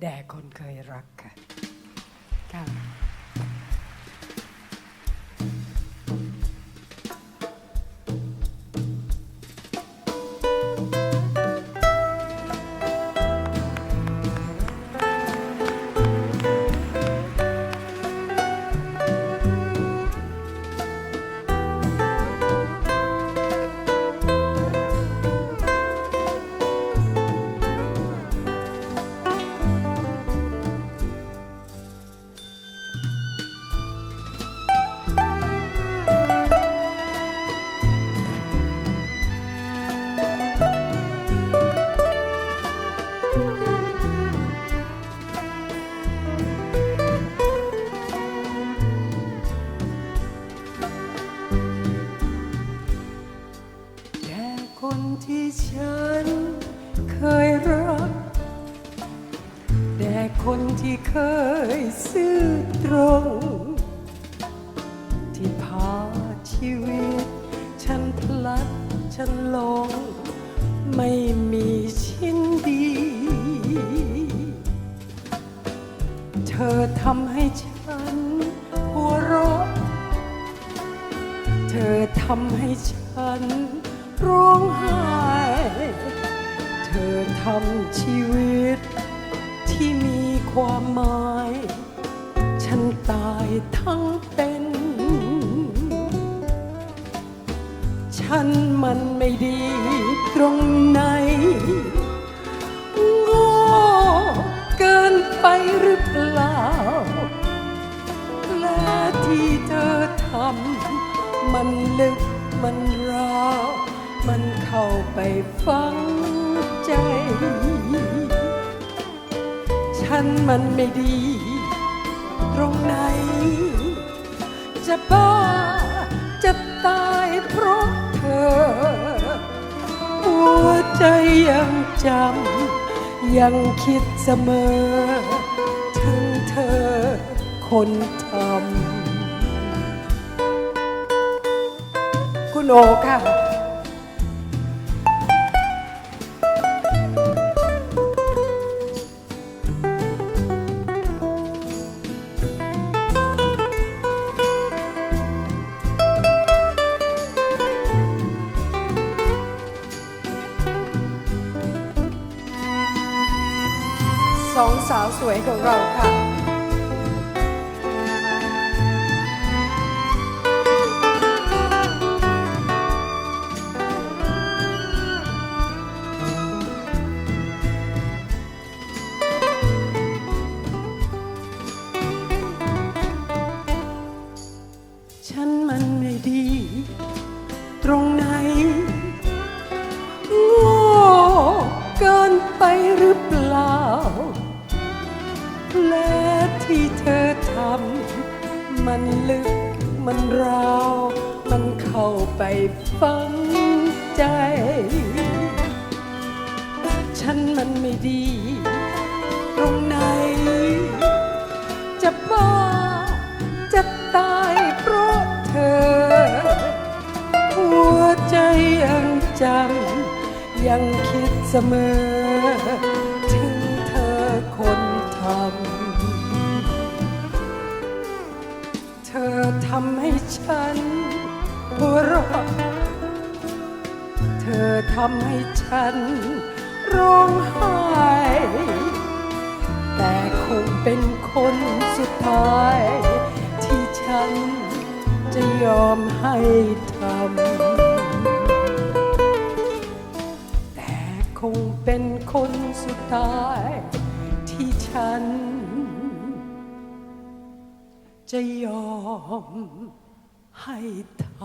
แด่คนเคยรักค่ะ คนที่ฉันเคยรักแด่คนที่เคยซื่อตรง ที่พาชีวิต ฉันพลัดฉันหลง ไม่มีชิ้นดี เธอทำให้ฉันหัวเราะ เธอทำให้ฉัน องไห้ เธอทำชีวิต ที่มีความหมาย ฉันตายทั้งเป็น ฉันมันไม่ดีตรงไหนโง่เกินไปหรือเปล่า และที่เธอทำมันลึกมันราว มันเข้าไปฝังใจ ฉันมันไม่ดี ตรงไหน จะบ้าจะตายเพราะเธอ หัวใจยังจำ ยังคิดเสมอ ถึงเธอคนทำคุณโอค่ะ สองสาวสวยของเราค่ะ ฉันมันไม่ดี ตรงไหนโง่เกินไปหรือเปล่า และที่เธอทำมันลึกมันราว มันเข้าไปฝังใจ ฉันมันไม่ดี ตรงไหน จะบ้าจะตายเพราะเธอ หัวใจยังจำยังคิดเสมอ ถึงเธอคนำ เธอทำให้ฉันหัวเราะเธอทำให้ฉันร้องไห้ แต่คงเป็นคนสุดท้าย ที่ฉันจะยอมให้ทำ แต่คงเป็นคนสุดท้าย ที่ฉัน จะยอมให้ทำ